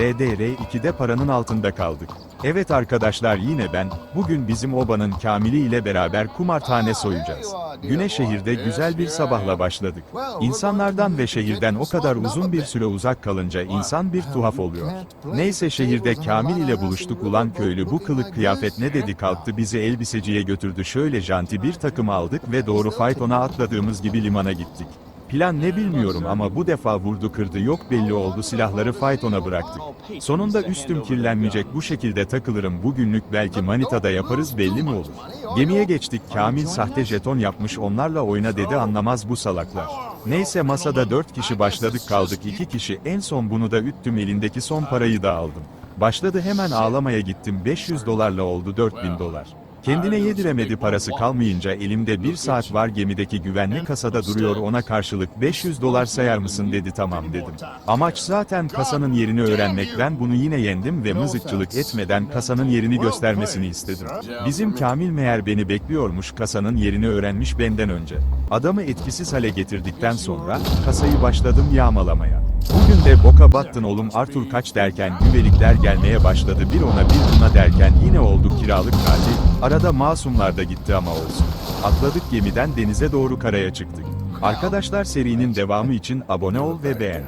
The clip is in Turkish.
VDR2'de paranın altında kaldık. Evet arkadaşlar yine ben, bugün bizim obanın Kamili ile beraber kumarhane soyacağız. Güne şehirde güzel bir sabahla başladık. İnsanlardan ve şehirden o kadar uzun bir süre uzak kalınca insan bir tuhaf oluyor. Neyse şehirde Kamil ile buluştuk ulan köylü bu kılık kıyafet ne dedi kalktı bizi elbiseciye götürdü şöyle janti bir takım aldık ve doğru faytona atladığımız gibi limana gittik. Plan ne bilmiyorum ama bu defa vurdu kırdı yok belli oldu silahları faytona bıraktık. Sonunda üstüm kirlenmeyecek bu şekilde takılırım bugünlük belki manitada yaparız belli mi olur? Gemiye geçtik Kamil sahte jeton yapmış onlarla oyna dedi anlamaz bu salaklar. Neyse masada 4 kişi başladık kaldık 2 kişi en son bunu da üttüm elindeki son parayı da aldım. Başladı hemen ağlamaya gittim 500 dolarla oldu 4000 dolar. Kendine yediremedi parası kalmayınca elimde bir saat var gemideki güvenli kasada duruyor ona karşılık 500 dolar sayar mısın dedi tamam dedim. Amaç zaten kasanın yerini öğrenmek ben bunu yine yendim ve mızıkçılık etmeden kasanın yerini göstermesini istedim. Bizim Kamil meğer beni bekliyormuş kasanın yerini öğrenmiş benden önce. Adamı etkisiz hale getirdikten sonra kasayı başladım yağmalamaya. Bugün de boka battın oğlum Arthur kaç derken güvelikler gelmeye başladı bir ona bir buna derken yine oldu kiralık katil. Arada masumlar da gitti ama olsun. Atladık gemiden denize doğru karaya çıktık. Arkadaşlar serinin devamı için abone ol ve beğen.